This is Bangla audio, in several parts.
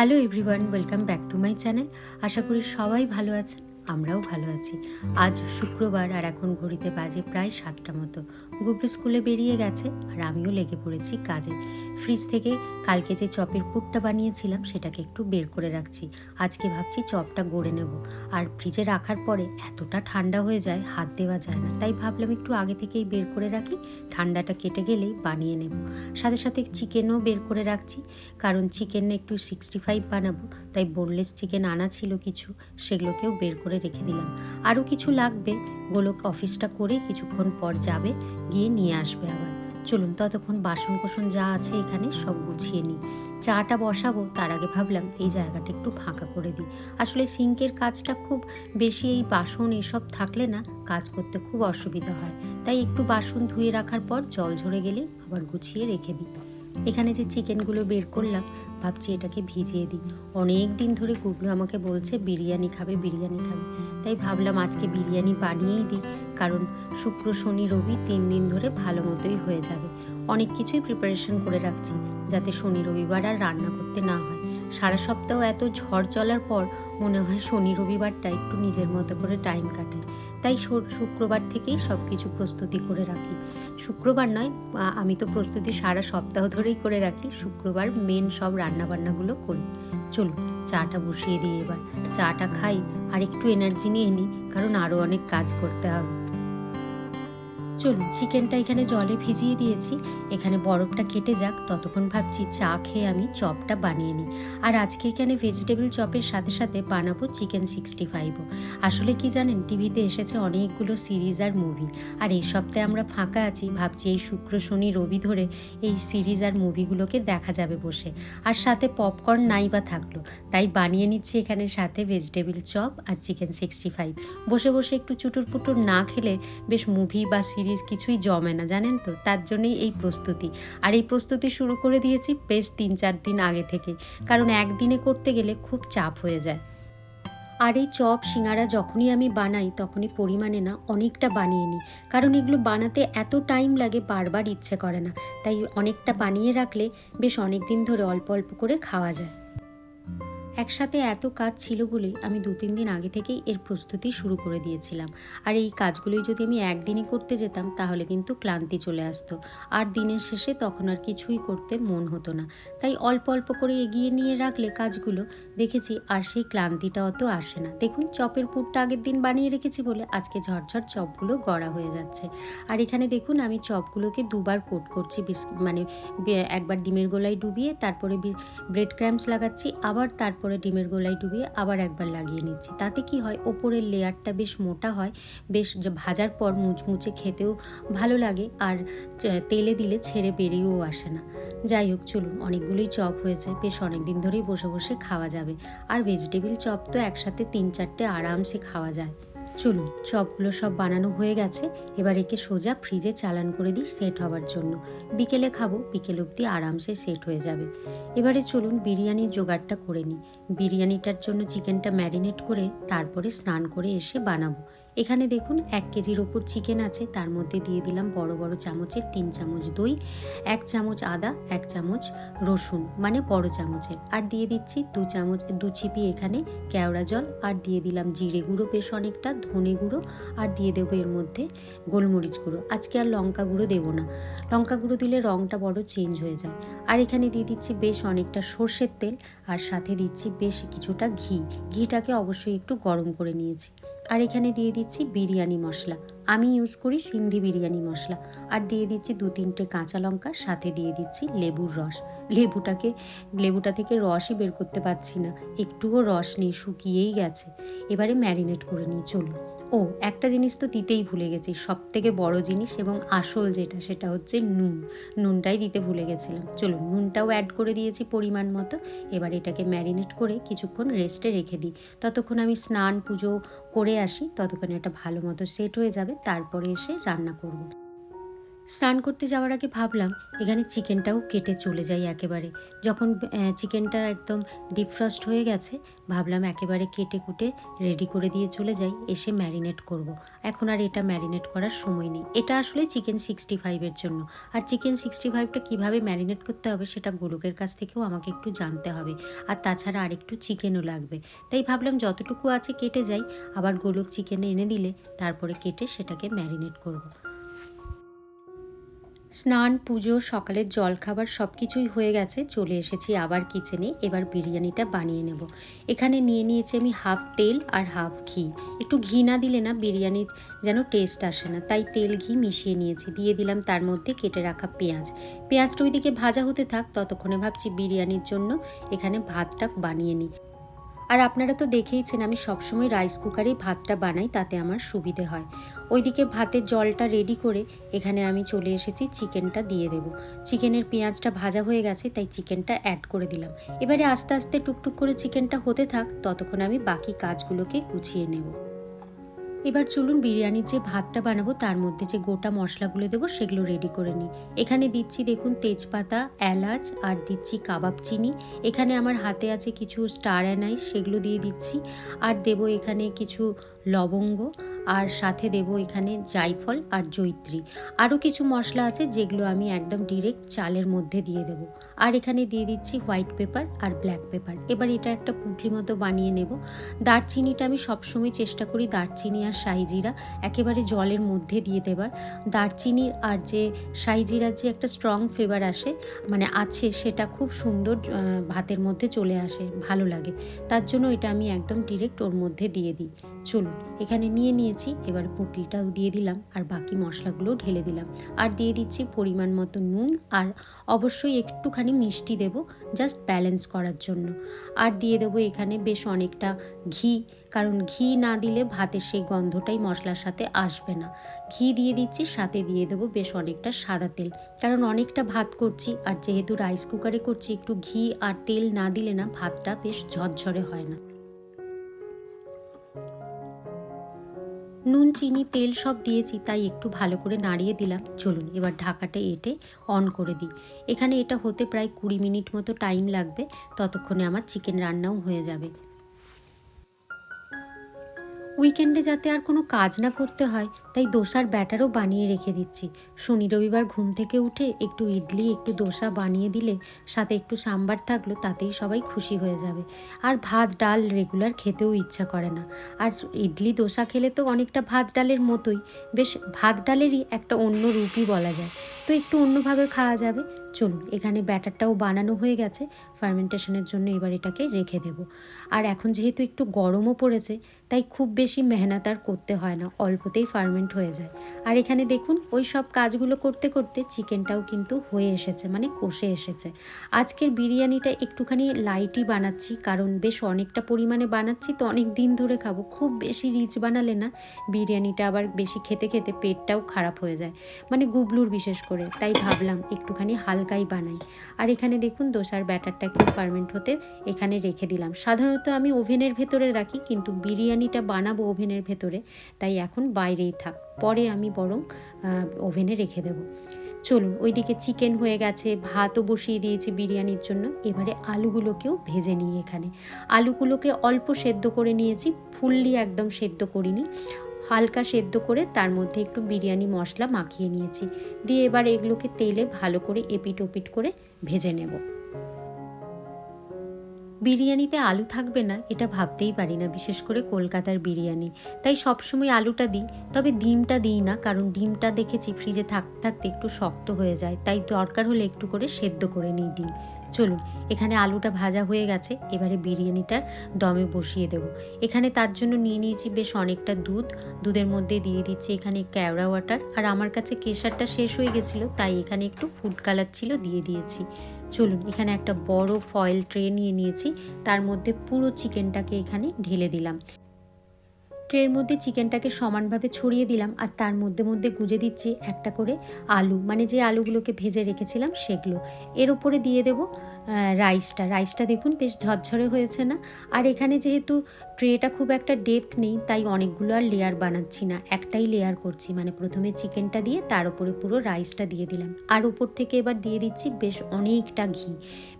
Hello everyone welcome back to my channel আশা করি সবাই ভালো আছেন। আমরাও ভালো আছি। আজ শুক্রবার আর এখন ঘড়িতে বাজে প্রায় সাতটা মতো। গুবলু স্কুলে বেরিয়ে গেছে আর আমিও লেগে পড়েছি কাজে। ফ্রিজ থেকে কালকে যে চপের পুরটা বানিয়েছিলাম সেটাকে একটু বের করে রাখছি। আজকে ভাবছি চপটা গড়ে নেব। আর ফ্রিজে রাখার পরে এতটা ঠান্ডা হয়ে যায়, হাত দেওয়া যায় না। তাই ভাবলাম একটু আগে থেকেই বের করে রাখি। ঠান্ডাটা কেটে গেলেই বানিয়ে নেব। সাথে সাথে চিকেনও বের করে রাখছি। কারণ চিকেন একটু সিক্সটি ফাইভ বানাবো। তাই বোনলেস চিকেন আনা ছিল কিছু, সেগুলোকেও বের করে রেখে দিলাম। আরও কিছু লাগবে। গোলক অফিসটা করে কিছুক্ষণ পর যাবে, গিয়ে নিয়ে আসবে আবার। চলুন ততক্ষণ বাসন কোসন যা আছে এখানে সব গুছিয়ে নিই। চাটা বসাবো, তার আগে ভাবলাম এই জায়গাটা একটু ফাঁকা করে দিই। আসলে সিঙ্কের কাজটা খুব বেশি এই বাসন এসব থাকলে না কাজ করতে খুব অসুবিধা হয়। তাই একটু বাসন ধুয়ে রাখার পর জল ঝরে গেলে আবার গুছিয়ে রেখে দিই। এখানে যে চিকেনগুলো বের করলাম ভাবছি এটাকে ভিজিয়ে দিই। অনেক দিন ধরে গুগলু আমাকে বলছে, বিরিয়ানি খাবে বিরিয়ানি খাবে। তাই ভাবলাম আজকে বিরিয়ানি বানিয়েই দিই, কারণ শুক্র, শনি, রবি তিন দিন ধরে ভালো মতোই হয়ে যাবে। অনেক কিছুই প্রিপারেশন করে রাখছি, যাতে শনি, রবিবার আর রান্না করতে না হয়। সারা সপ্তাহ এত ঝড় চলার পর মনে হয় শনি, রবিবারটা একটু নিজের মতো করে টাইম কাটে তাই শুক্রবার থেকেই সব কিছু প্রস্তুতি করে রাখি। শুক্রবার নয় আমি তো প্রস্তুতি সারা সপ্তাহ ধরেই করে রাখি। শুক্রবার মেন সব রান্নাবান্নাগুলো করি। চলুন, চাটা বসিয়ে দিই এবার। চাটা খাই আর একটু এনার্জি নিয়ে নিই কারণ আরও অনেক কাজ করতে হবে। চলুন, চিকেনটা এখানে জলে ভিজিয়ে দিয়েছি। এখানে বরফটা কেটে যাক, ততক্ষণ ভাবছি চা খেয়ে আমি চপটা বানিয়ে নিই। আর আজকে এখানে ভেজিটেবল চপের সাথে সাথে বানাবো চিকেন সিক্সটি ফাইভও আসলে কি জানেন, টিভিতে এসেছে অনেকগুলো সিরিজ আর মুভি। আর এই সপ্তাহে আমরা ফাঁকা আছি, ভাবছি এই শুক্র, শনি, রবি ধরে এই সিরিজ আর মুভিগুলোকে দেখা যাবে বসে। আর সাথে পপকর্ন নাই বা থাকল, তাই বানিয়ে নিচ্ছি এখানে সাথে ভেজিটেবল চপ আর চিকেন সিক্সটি ফাইভ বসে বসে একটু চুটুর পুটুর না খেলে বেশ মুভি বা সিরিজ কিছুই জমে না, জানেন তো? তার জন্যই এই প্রস্তুতি। আর এই প্রস্তুতি শুরু করে দিয়েছি বেশ তিন চার দিন আগে থেকে, কারণ একদিনে করতে গেলে খুব চাপ হয়ে যায়। আর এই চপ, সিঙ্গারা যখনই আমি বানাই, তখনই পরিমাণে না অনেকটা বানিয়ে নিই, কারণ এগুলো বানাতে এত টাইম লাগে, বারবার ইচ্ছে করে না। তাই অনেকটা বানিয়ে রাখলে বেশ অনেক দিন ধরে অল্প অল্প করে খাওয়া যায়। একসাথে এত কাজ ছিল বলেই আমি দু তিন দিন আগে থেকেই এর প্রস্তুতি শুরু করে দিয়েছিলাম। আর এই কাজগুলোই যদি আমি একদিনই করতে যেতাম, তাহলে কিন্তু ক্লান্তি চলে আসতো। আর দিনের শেষে তখন আর কিছুই করতে মন হতো না। তাই অল্প অল্প করে এগিয়ে নিয়ে রাখলে কাজগুলো দেখেছি আর সেই ক্লান্তিটা অত আসে না। দেখুন, চপের পুরটা আগের দিন বানিয়ে রেখেছি বলে আজকে ঝরঝর চপগুলো গড়া হয়ে যাচ্ছে। আর এখানে দেখুন, আমি চপগুলোকে দুবার কোট করছি মানে একবার ডিমের গোলায় ডুবিয়ে, তারপরে ব্রেড ক্র্যাম্পস লাগাচ্ছি, আবার তারপরে ডিমের গোলায় ডুবিয়ে আবার একবার লাগিয়ে নিচ্ছি। তাতে কি হয়? ওপরের লেয়ারটা বেশ মোটা হয়, বেশ ভাজার পর মুচমুচে খেতেও ভালো লাগে আর তেলে দিলে ছেড়ে বেরিয়েও আসে না। যাই হোক, চলুন, অনেকগুলোই চপ হয়েছে, বেশ অনেক দিন ধরেই বসে বসে খাওয়া যাবে। আর ভেজিটেবিল চপ তো একসাথে তিন চারটে আরামসে খাওয়া যায়। চলুন চপগুলো সব বানানো হয়ে গেছে। এবার একে সোজা ফ্রিজে চালান করে দিই সেট হওয়ার জন্য। বিকেলে খাব, বিকেল অবধি আরামসে সেট হয়ে যাবে। এবারে চলুন বিরিয়ানির জোগাড়টা করে নিই। বিরিয়ানিটার জন্য চিকেনটা ম্যারিনেট করে তারপরে স্নান করে এসে বানাবো। এখানে দেখুন এক কেজির ওপর চিকেন আছে, তার মধ্যে দিয়ে দিলাম বড় বড় চামচের তিন চামচ দই, এক চামচ আদা, এক চামচ রসুন মানে বড় চামচের। আর দিয়ে দিচ্ছি দু চামচ, দু চিপি এখানে কেওড়া জল, আর দিয়ে দিলাম জিরে গুঁড়ো বেশ অনেকটা, ধনে গুঁড়ো, আর দিয়ে দেবো এর মধ্যে গোলমরিচ গুঁড়ো। আজকে আর লঙ্কা গুঁড়ো দেবো না। লঙ্কা গুঁড়ো দিলে রঙটা বড় চেঞ্জ হয়ে যায়। আর এখানে দিয়ে দিচ্ছি বেশ অনেকটা সর্ষের তেল, আর সাথে দিচ্ছি বেশ কিছুটা ঘি। ঘিটাকে অবশ্যই একটু গরম করে নিয়েছি। আর এখানে দিয়ে দিচ্ছি বিরিয়ানি মশলা। আমি ইউজ করি সিন্ধি বিরিয়ানি মশলা। আর দিয়ে দিচ্ছি দু তিনটে কাঁচা লঙ্কা, সাথে দিয়ে দিচ্ছি লেবুর রস। লেবুটাকে, লেবুটা থেকে রসই বের করতে পারছি না। একটুও রস নেই, শুকিয়েই গেছে। এবারে ম্যারিনেট করে নিয়ে চলুন। ও, একটা জিনিস তো দিতেই ভুলে গেছি। সব থেকে বড় জিনিস এবং আসল যেটা, সেটা হচ্ছে নুন। নুনটাই দিতে ভুলে গেছিলাম। চলুন, নুনটাও অ্যাড করে দিয়েছি পরিমাণ মতো। এবার এটাকে ম্যারিনেট করে কিছুক্ষণ রেস্টে রেখে দিই। ততক্ষণ আমি স্নান পুজো করে আসি, ততক্ষণে এটা ভালো মতো সেট হয়ে যাবে। তারপরে এসে রান্না করব। স্নান করতে যাওয়ার আগে ভাবলাম, এখানে চিকেনটাও কেটে চলে যাই একেবারে। যখন চিকেনটা একদম ডিপফ্রস্ট হয়ে গেছে, ভাবলাম একেবারে কেটে কুটে রেডি করে দিয়ে চলে যাই, এসে ম্যারিনেট করব। এখন আর এটা ম্যারিনেট করার সময় নেই। এটা আসলে চিকেন সিক্সটি ফাইভের জন্য। আর চিকেন সিক্সটি ফাইভটা কীভাবে ম্যারিনেট করতে হবে সেটা গোলকের কাছ থেকেও আমাকে একটু জানতে হবে। আর তাছাড়া আরেকটু চিকেনও লাগবে। তাই ভাবলাম যতটুকু আছে কেটে যাই, আবার গোলক চিকেনে এনে দিলে, তারপরে কেটে সেটাকে ম্যারিনেট করব। স্নান, পুজো, সকালের জলখাবার সব কিছুই হয়ে গেছে, চলে এসেছি আবার কিচেনে। এবার বিরিয়ানিটা বানিয়ে নেব। এখানে নিয়ে নিয়েছি আমি হাফ তেল আর হাফ ঘি। একটু ঘি না দিলে না বিরিয়ানির যেন টেস্ট আসে না। তাই তেল ঘি মিশিয়ে নিয়েছি। দিয়ে দিলাম তার মধ্যে কেটে রাখা পেঁয়াজ। পেঁয়াজটা ওইদিকে ভাজা হতে থাক, ততক্ষণে ভাবছি বিরিয়ানির জন্য এখানে ভাতটা বানিয়ে নিই আর আপনারা তো দেখেইছেন, আমি সবসময় রাইস কুকারেই ভাতটা বানাই, তাতে আমার সুবিধে হয়। ওইদিকে ভাতের জলটা রেডি করে এখানে আমি চলে এসেছি, চিকেনটা দিয়ে দেব। চিকেনের পেঁয়াজটা ভাজা হয়ে গেছে, তাই চিকেনটা অ্যাড করে দিলাম। এবারে আস্তে আস্তে টুকটুক করে চিকেনটা হতে থাক, ততক্ষণ আমি বাকি কাজগুলোকে গুছিয়ে নেব। এবার চলুন বিরিয়ানির যে ভাতটা বানাবো, তার মধ্যে যে গোটা মশলাগুলো দেবো, সেগুলো রেডি করে নিই। এখানে দিচ্ছি দেখুন তেজপাতা, এলাচ, আর দিচ্ছি কাবাব চিনি। এখানে আমার হাতে আছে কিছু স্টার অ্যানাইস সেগুলো দিয়ে দিচ্ছি। আর দেবো এখানে কিছু লবঙ্গ। আর সাথে দেব এখানে জায়ফল আর জৈত্রী। আরও কিছু মশলা আছে যেগুলো আমি একদম ডিরেক্ট চালের মধ্যে দিয়ে দেবো। আর এখানে দিয়ে দিচ্ছি হোয়াইট পেপার আর ব্ল্যাক পেপার এবার এটা একটা পুটলি মতো বানিয়ে নেব। দারচিনিটা আমি সবসময় চেষ্টা করি দারচিনি আর সাইজিরা একেবারে জলের মধ্যে দিয়ে দেবার। দারচিনির আর যে সাইজিরার যে একটা স্ট্রং ফ্লেভার আসে মানে আছে সেটা খুব সুন্দর ভাতের মধ্যে চলে আসে, ভালো লাগে। তার জন্য এটা আমি একদম ডিরেক্ট ওর মধ্যে দিয়ে দিই। চলুন, এখানে নিয়ে নিয়েছি, এবার পুটলিটাও দিয়ে দিলাম, আর বাকি মশলাগুলোও ঢেলে দিলাম। আর দিয়ে দিচ্ছি পরিমাণ মতো নুন, আর অবশ্যই একটুখানি মিষ্টি দেব জাস্ট ব্যালেন্স করার জন্য। আর দিয়ে দেবো এখানে বেশ অনেকটা ঘি, কারণ ঘি না দিলে ভাতের সেই গন্ধটাই মশলার সাথে আসবে না। ঘি দিয়ে দিচ্ছি, সাথে দিয়ে দেবো বেশ অনেকটা সাদা তেল। কারণ অনেকটা ভাত করছি, আর যেহেতু রাইস কুকারে করছি, একটু ঘি আর তেল না দিলে না ভাতটা বেশ ঝরঝরে হয় না। নুন, চিনি, তেল সব দিয়েছি, তাই একটু ভালো করে নাড়িয়ে দিলাম। চলুন, এবার ঢাকাটা এটে অন করে দিই। এখানে এটা হতে প্রায় কুড়ি মিনিট মতো টাইম লাগবে, ততক্ষণে আমার চিকেন রান্নাও হয়ে যাবে। উইকেন্ডে যাতে আর কোনো কাজ না করতে হয়, তাই দোসার ব্যাটারও বানিয়ে রেখে দিচ্ছি। শনি রবিবার ঘুম থেকে উঠে একটু ইডলি, একটু দোসা বানিয়ে দিলে, সাথে একটু সাম্বার থাকল, তাতেই সবাই খুশি হয়ে যাবে। আর ভাত, ডাল রেগুলার খেতেও ইচ্ছা করে না। আর ইডলি, দোসা খেলে তো অনেকটা ভাত, ডালের মতোই। বেশ, ভাত, ডালেরই একটা অন্য রূপই বলা যায়। তো একটু অন্যভাবে খাওয়া যাবে? চলুন, এখানে ব্যাটারটাও বানানো হয়ে গেছে। ফার্মেন্টেশনের জন্য এবার এটাকে রেখে দেব। আর এখন যেহেতু একটু গরমও পড়েছে, তাই খুব বেশি মেহনত আর করতে হয় না, অল্পতেই ফার্মেন্ট হয়ে যায়। আর এখানে দেখুন, ওই সব কাজগুলো করতে করতে চিকেনটাও কিন্তু হয়ে এসেছে মানে কষে এসেছে। আজকের বিরিয়ানিটা একটুখানি লাইটই বানাচ্ছি, কারণ বেশ অনেকটা পরিমাণে বানাচ্ছি, তো অনেক দিন ধরে খাব। খুব বেশি রিচ বানালে না, বিরিয়ানিটা আবার বেশি খেতে খেতে পেটটাও খারাপ হয়ে যায় মানে গুবলুর বিশেষ করে। তাই ভাবলাম একটুখানি হালকাই বানাই। আর এখানে দেখুন, দোসার ব্যাটারটাকে ফার্মেন্ট হতে এখানে রেখে দিলাম। সাধারণত আমি ওভেনের ভেতরে রাখি, কিন্তু বিরিয়ানিটা বানাবো ওভেনের ভেতরে, তাই এখন বাইরেই থাক। পরে আমি বরং ওভেনে রেখে দেবো। চলুন, ওইদিকে চিকেন হয়ে গেছে, ভাতও বসিয়ে দিয়েছি বিরিয়ানির জন্য। এবারে আলুগুলোকেও ভেজে নিই এখানে। আলুগুলোকে অল্প সেদ্ধ করে নিয়েছি, ফুললি একদম সেদ্ধ করিনি। হালকা সেদ্ধ করে তার মধ্যে একটু বিরিয়ানি মশলা মাখিয়ে নিয়েছি। দিয়ে এবার এগুলোকে তেলে ভালো করে এপিট ওপিট করে ভেজে নেব। বিরিয়ানিতে আলু থাকবে না, এটা ভাবতেই পারি না, বিশেষ করে কলকাতার বিরিয়ানি। তাই সবসময় আলুটা দিই, তবে ডিমটা দিই না, কারণ ডিমটা দেখেছি ফ্রিজে থাকতে থাকতে একটু শক্ত হয়ে যায়, তাই দরকার হলে একটু করে সেদ্ধ করে নিই ডিম। চলুন, এখানে আলুটা ভাজা হয়ে গেছে, এবারে বিরিয়ানিটার দমে বসিয়ে দেব। এখানে তার জন্য নিয়ে নিয়েছি বেশ অনেকটা দুধ, দুধের মধ্যে দিয়ে দিচ্ছি এখানে ক্যাওড়া ওয়াটার। আর আমার কাছে কেশারটা শেষ হয়ে গেছিল, তাই এখানে একটু ফুড কালার ছিল দিয়ে দিয়েছি। চলুন, এখানে একটা বড় ফয়েল ট্রে নিয়ে নিয়েছি, তার মধ্যে পুরো চিকেনটাকে এখানে ঢেলে দিলাম। ট্রের মধ্যে চিকেনটাকে সমানভাবে ছড়িয়ে দিলাম আর তার মধ্যে মধ্যে গুজে দিচ্ছি একটা করে আলু। মানে যে আলুগুলোকে ভেজে রেখেছিলাম সেগুলো। এর ওপরে দিয়ে দেবো রাইসটা। রাইসটা দেখুন বেশ ঝরঝরে হয়েছে না? আর এখানে যেহেতু ট্রেটা খুব একটা ডেপথ নেই, তাই অনেকগুলো আর লেয়ার বানাচ্ছি না। একটাই লেয়ার করছি। মানে প্রথমে চিকেনটা দিয়ে তার উপরে পুরো রাইসটা দিয়ে দিলাম। আর উপর থেকে এবার দিয়ে দিচ্ছি বেশ অনেকটা ঘি।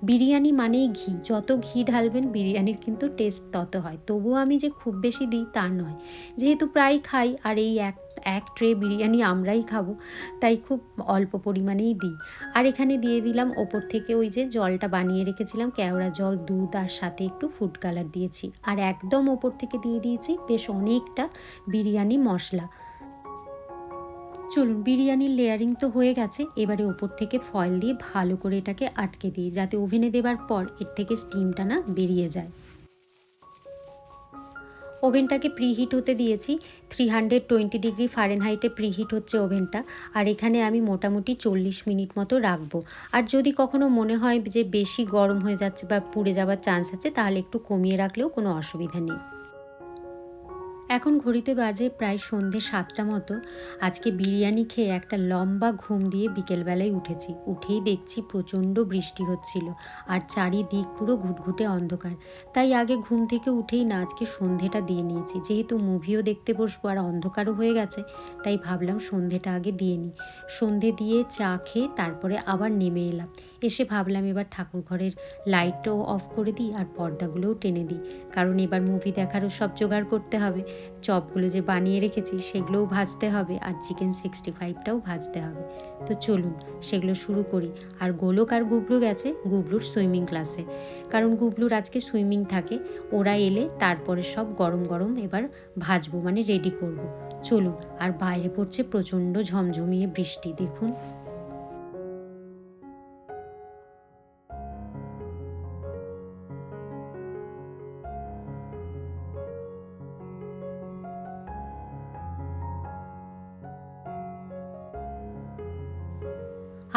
বিরিয়ানি মানেই ঘি। যত ঘি ঢালবেন বিরিয়ানির কিন্তু টেস্ট তত হয়। তবুও আমি যে খুব বেশি দিই তা নয়। যেহেতু প্রায় খাই আর এই এক এক ট্রে বিরিয়ানি আমরাই খাব, তাই খুব অল্প পরিমাণেই দিই। আর এখানে দিয়ে দিলাম ওপর থেকে ওই যে জলটা বানিয়ে রেখেছিলাম, কেওড়া জল, দুধ আর সাথে একটু ফুড কালার দিয়েছি। আর একদম ওপর থেকে দিয়ে দিয়েছি বেশ অনেকটা বিরিয়ানি মশলা। চলুন, বিরিয়ানির লেয়ারিং তো হয়ে গেছে, এবারে ওপর থেকে ফয়েল দিয়ে ভালো করে এটাকে আটকে দিই, যাতে ওভেনে দেবার পর এর থেকে স্টিমটা না বেরিয়ে যায়। ওভেনটাকে প্রিহিট হতে দিয়েছি থ্রি হান্ড্রেড টোয়েন্টি ডিগ্রি ফারেনহাইটে প্রিহিট হচ্ছে ওভেনটা, আর এখানে আমি মোটামুটি চল্লিশ মিনিট মতো রাখব। আর যদি কখনো মনে হয় যে বেশি গরম হয়ে যাচ্ছে বা পুড়ে যাওয়ার চান্স আছে, তাহলে একটু কমিয়ে রাখলেও কোনো অসুবিধা নেই। এখন ঘড়িতে বাজে প্রায় সন্ধে সাতটা মতো। আজকে বিরিয়ানি খেয়ে একটা লম্বা ঘুম দিয়ে বিকেলবেলায় উঠেছি। উঠেই দেখছি প্রচণ্ড বৃষ্টি হচ্ছিল আর চারিদিক পুরো ঘুটঘুটে অন্ধকার। তাই আগে ঘুম থেকে উঠেই না আজকে সন্ধেটা দিয়ে নিয়েছি। যেহেতু মুভিও দেখতে বসবো আর অন্ধকারও হয়ে গেছে, তাই ভাবলাম সন্ধেটা আগে দিয়ে নিই। সন্ধে দিয়ে চা খেয়ে তারপরে আবার নেমে এলাম। এসে ভাবলাম এবার ঠাকুর ঘরের লাইটটাও অফ করে দিই আর পর্দাগুলোও টেনে দিই। কারণ এবার মুভি দেখারও সব জোগাড় করতে হবে। চপগুলো যে বানিয়ে রেখেছি সেগুলোও ভাজতে হবে আর চিকেন সিক্সটি ফাইভটাও ভাজতে হবে। তো চলুন সেগুলো শুরু করি। আর গোলক আর গুবলু গেছে গুবলুর সুইমিং ক্লাসে। কারণ গুবলুর আজকে সুইমিং থাকে, ওরা এলে তারপরে সব গরম গরম এবার ভাজবো মানে রেডি করব। চলুন, আর বাইরে পড়ছে প্রচণ্ড ঝমঝমিয়ে বৃষ্টি, দেখুন।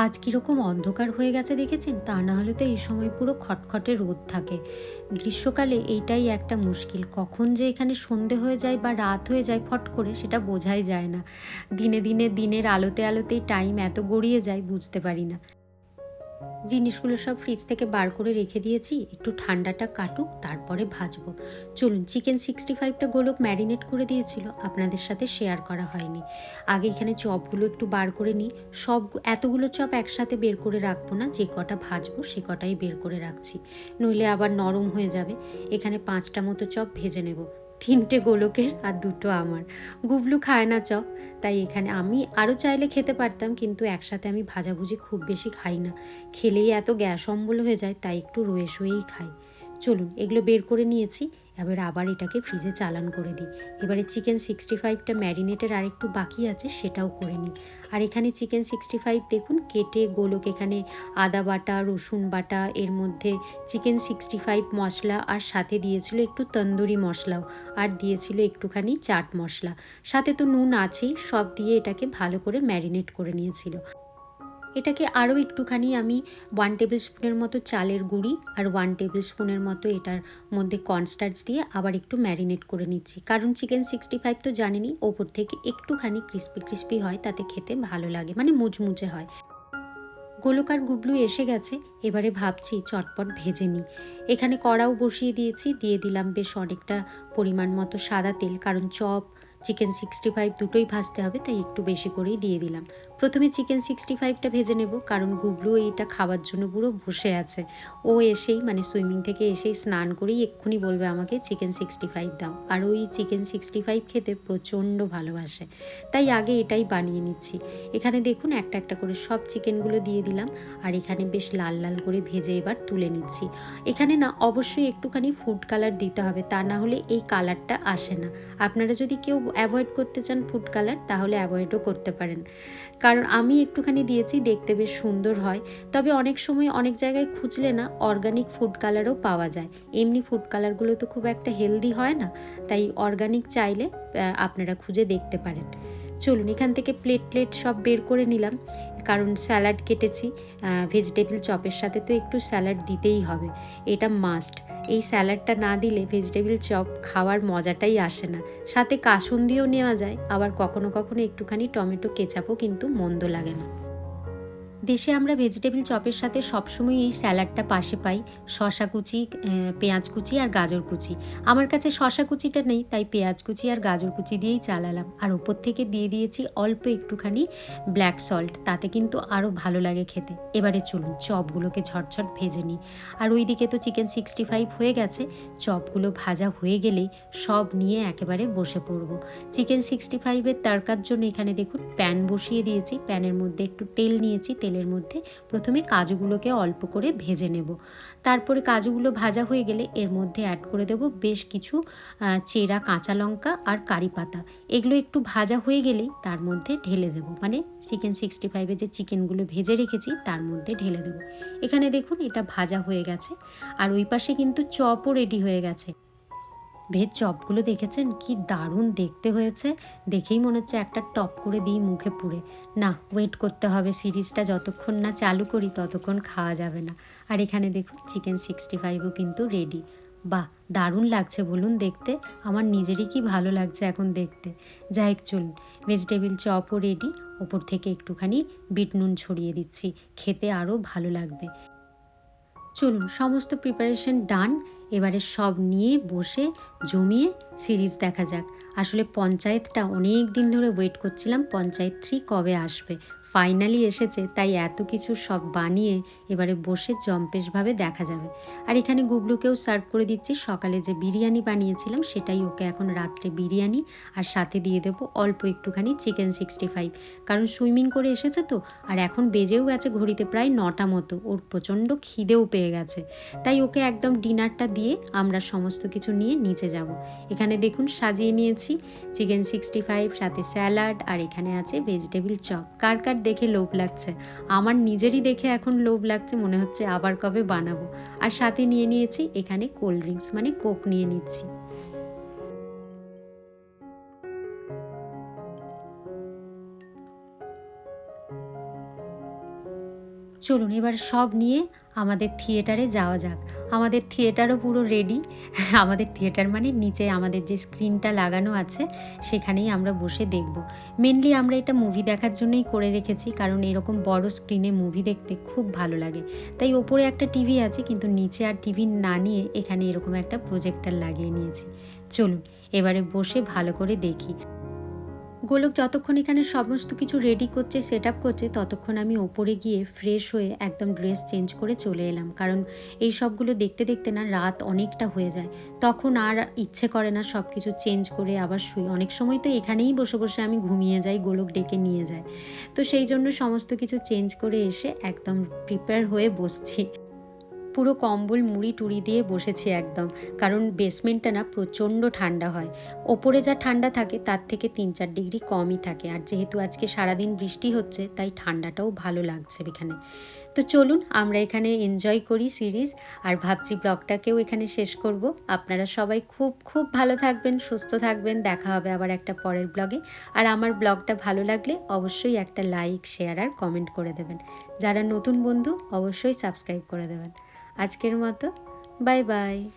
আজ কীরকম অন্ধকার হয়ে গেছে দেখেছেন? তা না হলে তো এই সময় পুরো খটখটে রোদ থাকে। গ্রীষ্মকালে এইটাই একটা মুশকিল। কখন যে এখানে সন্ধে হয়ে যায় বা রাত হয়ে যায় ফট করে সেটা বোঝাই যায় না। দিনে দিনে দিনের আলোতে আলোতেই টাইম এত গড়িয়ে যায়, বুঝতে পারি না। জিনিসগুলো সব ফ্রিজ থেকে বার করে রেখে দিয়েছি, একটু ঠান্ডাটা কাটুক, তারপরে ভাজবো। চলুন চিকেন সিক্সটি ফাইভটা গোলক ম্যারিনেট করে দিয়েছিল, আপনাদের সাথে শেয়ার করা হয়নি। আগে এখানে চপগুলো একটু বার করে নিই। সব এতগুলো চপ একসাথে বের করে রাখব না, যে কটা ভাজবো সে কটাই বের করে রাখছি। নইলে আবার নরম হয়ে যাবে। এখানে পাঁচটা মতো চপ ভেজে নেব। তিনটে গোলকের আর দুটো আমার। গুবলু খায় না চপ, তাই এখানে আমি আরও চাইলে খেতে পারতাম, কিন্তু একসাথে আমি ভাজাভুজি খুব বেশি খাই না। খেলেই এত গ্যাস অম্বল হয়ে যায়, তাই একটু রয়ে শুয়েই খাই। চলুন, এগুলো বের করে নিয়েছি। এবার আবার এটাকে ফ্রিজে চালান করে দিই। এবারে চিকেন সিক্সটি ফাইভটা ম্যারিনেটের আরেকটু বাকি আছে, সেটাও করে নিই। আর এখানে চিকেন সিক্সটি ফাইভ দেখুন, কেটে গোলক এখানে আদা বাটা, রসুন বাটা, এর মধ্যে চিকেন সিক্সটি ফাইভ মশলা আর সাথে দিয়েছিল একটু তন্দুরি মশলাও আর দিয়েছিল একটুখানি চাট মশলা। সাথে তো নুন আছেই, সব দিয়ে এটাকে ভালো করে ম্যারিনেট করে নিয়েছিল। এটাকে আরও একটুখানি আমি ওয়ান টেবিল স্পুনের মতো চালের গুঁড়ি আর ওয়ান টেবিল স্পুনের মতো এটার মধ্যে কর্নস্টার্চ দিয়ে আবার একটু ম্যারিনেট করে নিচ্ছি। কারণ চিকেন সিক্সটি ফাইভ তো জানেনই, ওপর থেকে একটুখানি ক্রিস্পি ক্রিস্পি হয়, তাতে খেতে ভালো লাগে মানে মুচমুচে হয়। গোলকার গুবলু এসে গেছে, এবারে ভাবছি চটপট ভেজে নিই। এখানে কড়াও বসিয়ে দিয়েছি, দিয়ে দিলাম বেশ অনেকটা পরিমাণ মতো সাদা তেল, কারণ চপ চিকেন সিক্সটি ফাইভ দুটোই ভাজতে হবে, তাই একটু বেশি করেই দিয়ে দিলাম। প্রথমে চিকেন সিক্সটি ফাইভটা ভেজে নেব, কারণ গুবলু এইটা খাওয়ার জন্য পুরো বসে আছে। ও এসেই মানে সুইমিং থেকে এসেই স্নান করেই এক্ষুনি বলবে আমাকে চিকেন সিক্সটি ফাইভ দাও। আর ওই চিকেন সিক্সটি ফাইভ খেতে প্রচণ্ড ভালোবাসে। তাই আগে এটাই বানিয়ে নিচ্ছি। এখানে দেখুন, একটা একটা করে সব চিকেনগুলো দিয়ে দিলাম, আর এখানে বেশ লাল লাল করে ভেজে এবার তুলে নিচ্ছি। এখানে না, অবশ্যই একটুখানি ফুড কালার দিতে হবে, তা না হলে এই কালারটা আসে না। আপনারা যদি কেউ অ্যাভয়েড করতে চান ফুড কালার তাহলে অ্যাভয়েডও করতে পারেন। কারণ আমি একটুখানি দিয়েছি, দেখতে বেশ সুন্দর হয়। তবে অনেক সময় অনেক জায়গায় খুঁজলে না অর্গানিক ফুড কালারও পাওয়া যায়। এমনি ফুড কালারগুলো তো খুব একটা হেলদি হয় না, তাই অর্গানিক চাইলে আপনারা খুঁজে দেখতে পারেন। চলুন, এখান থেকে প্লেট প্লেট সব বের করে নিলাম। কারণ স্যালাড কেটেছি ভেজিটেবিল চপের সাথে তো একটু স্যালাড দিতেই হবে। এটা মাস্ট এই স্যালাডটা না দিলে ভেজিটেবিল চপ খাওয়ার মজাটাই আসে না। সাথে কাসুন্দিও নেওয়া যায়, আবার কখনো কখনো একটুখানি টমেটো কেচাপও কিন্তু মন্দ লাগে না। দেশে আমরা ভেজিটেবল চপের সাথে সবসময় এই স্যালাডটা পাশে পাই। শশা কুচি পেঁয়াজ কুচি আর গাজর কুচি। আমার কাছে শশা কুচিটা নেই, তাই পেঁয়াজ কুচি আর গাজর কুচি দিয়েই চালালাম। আর ওপর থেকে দিয়ে দিয়েছি অল্প একটুখানি ব্ল্যাক সল্ট তাতে কিন্তু আরও ভালো লাগে খেতে। এবারে চলুন, চপগুলোকে ঝটঝট ভেজে নিই। আর ওইদিকে তো চিকেন সিক্সটি ফাইভ হয়ে গেছে। চপগুলো ভাজা হয়ে গেলেই সব নিয়ে একেবারে বসে পড়ব। চিকেন সিক্সটি ফাইভের তারকার জন্য এখানে দেখুন প্যান বসিয়ে দিয়েছি। প্যানের মধ্যে একটু তেল নিয়েছি তেলের মধ্যে প্রথমে কাজুগুলোকে অল্প করে ভেজে নেব। তারপরে কাজুগুলো ভাজা হয়ে গেলে এর মধ্যে অ্যাড করে দেব বেশ কিছু চেরা কাঁচা লঙ্কা আর কারি পাতা। এগুলো একটু ভাজা হয়ে গেলেই তার মধ্যে ঢেলে দেব। মানে চিকেন সিক্সটি ফাইভে যে চিকেনগুলো ভেজে রেখেছি তার মধ্যে ঢেলে দেব। এখানে দেখুন এটা ভাজা হয়ে গেছে। আর ওই পাশে কিন্তু চপও রেডি হয়ে গেছে। ভেজ চপগুলো দেখেছেন? কি দারুণ দেখতে হয়েছে। দেখেই মনে হচ্ছে একটা টপ করে দিই মুখে পুড়ে। না ওয়েট করতে হবে। সিরিজটা যতক্ষণ না চালু করি, ততক্ষণ খাওয়া যাবে না। আর এখানে দেখুন চিকেন সিক্সটি ফাইভও কিন্তু রেডি বাহ, দারুণ লাগছে বলুন দেখতে। আমার নিজেরই কি ভালো লাগছে এখন দেখতে। যাই হোক, চলুন। ভেজিটেবিল চপও রেডি ওপর থেকে একটুখানি বিট নুন ছড়িয়ে দিচ্ছি। খেতে আরও ভালো লাগবে। চলুন, সমস্ত প্রিপারেশন ডান এবারে সব নিয়ে বসে জমিয়ে সিরিজ দেখা যাক। আসলে পঞ্চায়েতটা অনেক দিন ধরে ওয়েট করছিলাম, পঞ্চায়েত থ্রি কবে আসবে? ফাইনালি এসেছে, তাই এত কিছু সব বানিয়ে এবারে বসে জম্পেশভাবে দেখা যাবে। আর এখানে গুবলুকেও সার্ভ করে দিচ্ছি, সকালে যে বিরিয়ানি বানিয়েছিলাম সেটাই ওকে এখন রাত্রে বিরিয়ানি আর সাথে দিয়ে দেবো অল্প একটুখানি চিকেন সিক্সটি ফাইভ। কারণ সুইমিং করে এসেছে তো, আর এখন বেজেও গেছে ঘড়িতে প্রায় নটা মতো, ওর প্রচণ্ড খিদেও পেয়ে গেছে। তাই ওকে একদম ডিনারটা দিয়ে আমরা সমস্ত কিছু নিয়ে নিচে যাব। এখানে দেখুন সাজিয়ে নিয়েছি, চিকেন সিক্সটি ফাইভ, সাথে স্যালাড, আর এখানে আছে ভেজিটেবিল চপ। কার কার দেখে লোভ লাগছে। আমার নিজেরই দেখে এখন লোভ লাগছে, মনে হচ্ছে আবার কবে বানাবো। আর সাথে নিয়ে নিয়েছি এখানে কোল্ড ড্রিঙ্কস মানে কোক নিয়ে নিচ্ছি। চলুন এবার সব নিয়ে আমাদের থিয়েটারে যাওয়া যাক। আমাদের থিয়েটারও পুরো রেডি আমাদের থিয়েটার মানে নিচে আমাদের যে স্ক্রিনটা লাগানো আছে, সেখানেই আমরা বসে দেখব। মেনলি আমরা এটা মুভি দেখার জন্যই করে রেখেছি, কারণ এরকম বড় স্ক্রিনে মুভি দেখতে খুব ভালো লাগে। তাই ওপরে একটা টিভি আছে, কিন্তু নিচে আর টিভি না নিয়ে এখানে এরকম একটা প্রজেক্টর লাগিয়ে নিয়েছি। চলুন, এবারে বসে ভালো করে দেখি। গোলক যতক্ষণ এখানে সমস্ত কিছু রেডি করছে সেট আপ করছে, ততক্ষণ আমি ওপরে গিয়ে ফ্রেশ হয়ে একদম ড্রেস চেঞ্জ করে চলে এলাম। কারণ এই সবগুলো দেখতে দেখতে না রাত অনেকটা হয়ে যায়। তখন আর ইচ্ছে করে না সব কিছু চেঞ্জ করে আবার শুই। অনেক সময় তো এখানেই বসে বসে আমি ঘুমিয়ে যাই, গোলক ডেকে নিয়ে যায় তো সেই জন্য সমস্ত কিছু চেঞ্জ করে এসে একদম প্রিপেয়ার হয়ে বসছি। পুরো কম্বল মুড়ি টুড়ি দিয়ে বসেছি একদম। কারণ বেসমেন্টটা না প্রচণ্ড ঠান্ডা হয়। ওপরে যা ঠান্ডা থাকে, তার থেকে তিন চার ডিগ্রি কমই থাকে। আর যেহেতু আজকে সারাদিন বৃষ্টি হচ্ছে, তাই ঠান্ডাটাও ভালো লাগছে এখানে। তো চলুন, আমরা এখানে এনজয় করি সিরিজ। আর ভাবছি ব্লগটাকেও এখানে শেষ করব। আপনারা সবাই খুব খুব ভালো থাকবেন, সুস্থ থাকবেন। দেখা হবে আবার একটা পরের ব্লগে। আর আমার ব্লগটা ভালো লাগলে অবশ্যই একটা লাইক, শেয়ার আর কমেন্ট করে দেবেন। যারা নতুন বন্ধু, অবশ্যই সাবস্ক্রাইব করে দেবেন। আজকের মতো বাই বাই।